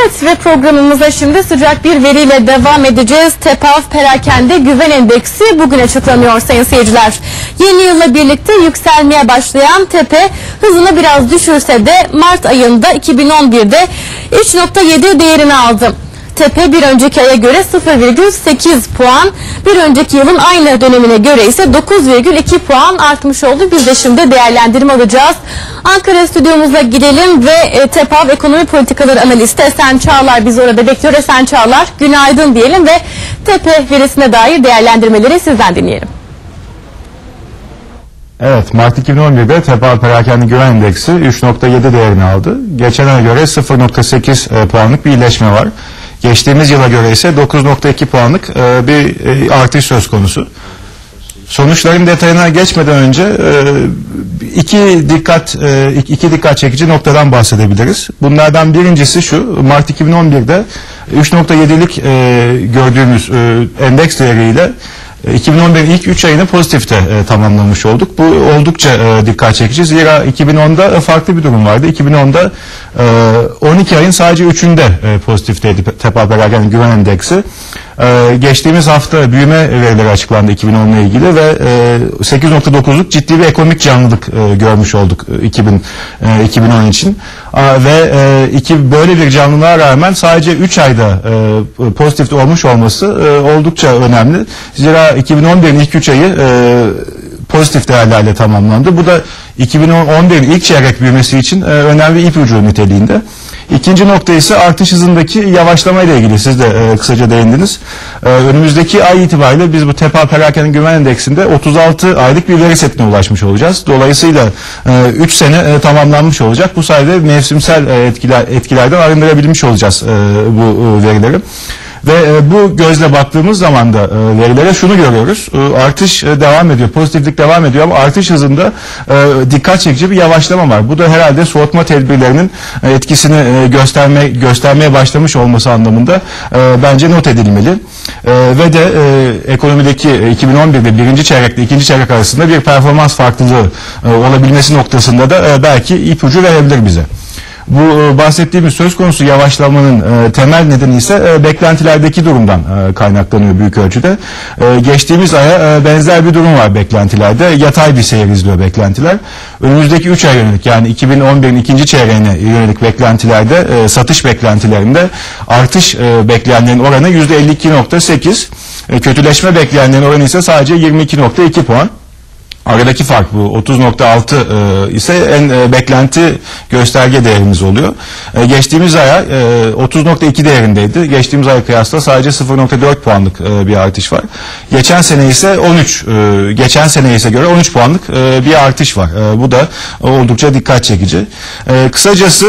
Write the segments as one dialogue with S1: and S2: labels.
S1: Evet ve programımıza şimdi sıcak bir veriyle devam edeceğiz. TEPAV Perakende Güven Endeksi bugün açıklanıyor sayın seyirciler. Yeni yılla birlikte yükselmeye başlayan tepe hızını biraz düşürse de Mart ayında 2011'de 3.7 değerini aldı. Tepe bir önceki aya göre 0,8 puan, bir önceki yılın aynı dönemine göre ise 9,2 puan artmış oldu. Biz de şimdi değerlendirme alacağız. Ankara stüdyomuza gidelim ve e, TEPAV Ekonomi Politikaları Analisti Esen Çağlar bizi orada bekliyor. Esen Çağlar günaydın diyelim ve Tepe verisine dair değerlendirmeleri sizden dinleyelim.
S2: Evet, Mart 2011'de TEPAL Perakende Güven Endeksi 3.7 değerini aldı. Geçen aya göre 0.8 e, puanlık bir iyileşme var. Geçtiğimiz yıla göre ise 9.2 puanlık e, bir e, artış söz konusu. Sonuçların detayına geçmeden önce e, iki dikkat e, iki dikkat çekici noktadan bahsedebiliriz. Bunlardan birincisi şu Mart 2011'de 3.7'lik e, gördüğümüz endeks değeriyle 2011'in ilk 3 ayını pozitifte e, tamamlamış olduk. Bu oldukça e, dikkat çekici. Zira 2010'da e, farklı bir durum vardı. 2010'da e, 12 ayın sadece 3'ünde e, pozitifteydi Tepa Perakende Güven Endeksi. E, geçtiğimiz hafta büyüme verileri açıklandı 2010 ile ilgili ve e, 8.9'luk ciddi bir ekonomik canlılık e, görmüş olduk e, 2000 e, 2010 için. Ve e, böyle bir canlılığa rağmen sadece 3 ayda e, pozitif olmuş olması e, oldukça önemli. Zira 2011'in ilk 3 ayı e, pozitif değerlerle tamamlandı. Bu da 2011'in ilk çeyrek büyümesi için e, önemli bir ipucu niteliğinde. İkinci nokta ise artış hızındaki yavaşlama ile ilgili siz de e, kısaca değindiniz. E, önümüzdeki ay itibariyle biz bu TEPA Perakende Güven Endeksinde 36 aylık bir veri setine ulaşmış olacağız. Dolayısıyla 3 sene e, tamamlanmış olacak. Bu sayede mevsimsel e, etkiler, etkilerden arındırabilmiş olacağız e, bu e, verileri. Ve e, bu gözle baktığımız zaman da e, verilere şunu görüyoruz. E, artış devam ediyor, pozitiflik devam ediyor ama artış hızında dikkat çekici bir yavaşlama var. Bu da herhalde soğutma tedbirlerinin etkisini gösterme göstermeye başlamış olması anlamında bence not edilmeli. Ve de ekonomideki e, 2011'de birinci çeyrekle ikinci çeyrek arasında bir performans farklılığı olabilmesi noktasında da belki ipucu verebilir bize. Bu e, bahsettiğimiz söz konusu yavaşlamanın e, temel nedeni ise e, beklentilerdeki durumdan kaynaklanıyor büyük ölçüde. Geçtiğimiz aya benzer bir durum var beklentilerde. Yatay bir seyir izliyor beklentiler. Önümüzdeki 3 ay yönelik yani 2011'in ikinci çeyreğine yönelik beklentilerde satış beklentilerinde artış bekleyenlerin oranı %52.8. E, kötüleşme bekleyenlerin oranı ise sadece 22.2 puan. Aradaki fark bu. 30.6 e, ise en e, beklenti gösterge değerimiz oluyor. E, geçtiğimiz aya e, 30.2 değerindeydi. Geçtiğimiz aya kıyasla sadece 0.4 puanlık bir artış var. Geçen sene ise 13, e, geçen seneye ise göre 13 puanlık bir artış var. Bu da oldukça dikkat çekici. Kısacası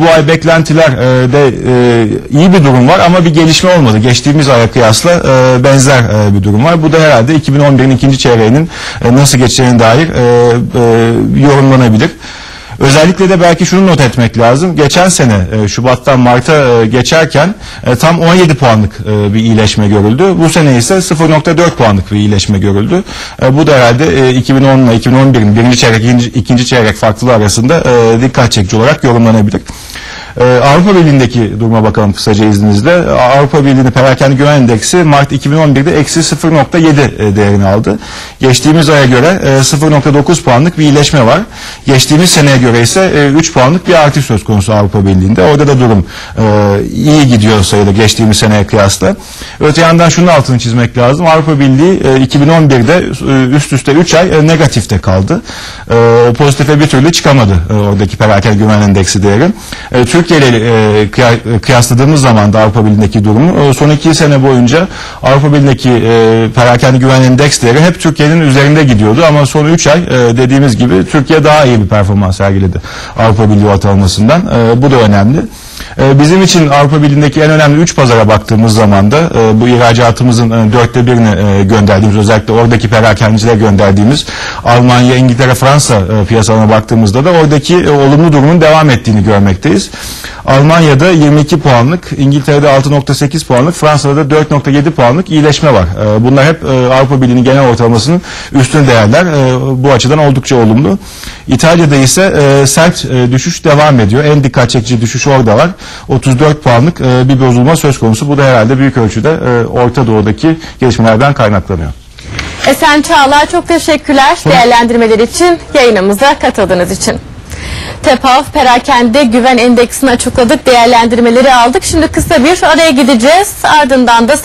S2: bu ay beklentilerde e, iyi bir durum var ama bir gelişme olmadı. Geçtiğimiz aya kıyasla benzer bir durum var. Bu da herhalde 2011'in ikinci çeyreğinin e, nasıl geçeceğine dair e, e, yorumlanabilir. Özellikle de belki şunu not etmek lazım. Geçen sene e, Şubat'tan Mart'a e, geçerken e, tam 17 puanlık bir iyileşme görüldü. Bu sene ise 0.4 puanlık bir iyileşme görüldü. Bu da herhalde e, 2010 ile 2011'in birinci çeyrek, ikinci, ikinci çeyrek farklılığı arasında dikkat çekici olarak yorumlanabilir. Ee, Avrupa Birliği'ndeki duruma bakalım kısaca izninizle. Avrupa Birliği'nin perakende güven endeksi Mart 2011'de eksi 0.7 değerini aldı. Geçtiğimiz aya göre e, 0.9 puanlık bir iyileşme var. Geçtiğimiz seneye göre ise e, 3 puanlık bir artış söz konusu Avrupa Birliği'nde. Orada da durum e, iyi gidiyor sayıda geçtiğimiz seneye kıyasla. Öte yandan şunun altını çizmek lazım. Avrupa Birliği e, 2011'de e, üst üste 3 ay e, negatifte kaldı. E, pozitife bir türlü çıkamadı e, oradaki perakende güven endeksi değeri. E, Türk Türkiye ile e, kıya- kıyasladığımız zaman da Avrupa Birliği'ndeki durumu e, son iki sene boyunca Avrupa Birliği'ndeki e, perakende güven endeksleri hep Türkiye'nin üzerinde gidiyordu ama son 3 ay e, dediğimiz gibi Türkiye daha iyi bir performans sergiledi Avrupa Birliği ortalamasından. E, bu da önemli. E, Bizim için Avrupa Birliği'ndeki en önemli 3 pazara baktığımız zaman da e, bu ihracatımızın e, dörtte birini e, gönderdiğimiz özellikle oradaki perakendecilere gönderdiğimiz Almanya, İngiltere, Fransa piyasalarına baktığımızda da oradaki olumlu durumun devam ettiğini görmekteyiz. Almanya'da 22 puanlık, İngiltere'de 6.8 puanlık, Fransa'da da 4.7 puanlık iyileşme var. Bunlar hep Avrupa Birliği'nin genel ortalamasının üstün değerler. Bu açıdan oldukça olumlu. İtalya'da ise sert düşüş devam ediyor. En dikkat çekici düşüş orada var. 34 puanlık e, bir bozulma söz konusu. Bu da herhalde büyük ölçüde e, Orta Doğu'daki gelişmelerden kaynaklanıyor.
S1: Esen Çağlar çok teşekkürler değerlendirmeler için yayınımıza katıldığınız için. TEPAV perakende güven endeksini açıkladık değerlendirmeleri aldık. Şimdi kısa bir araya gideceğiz ardından da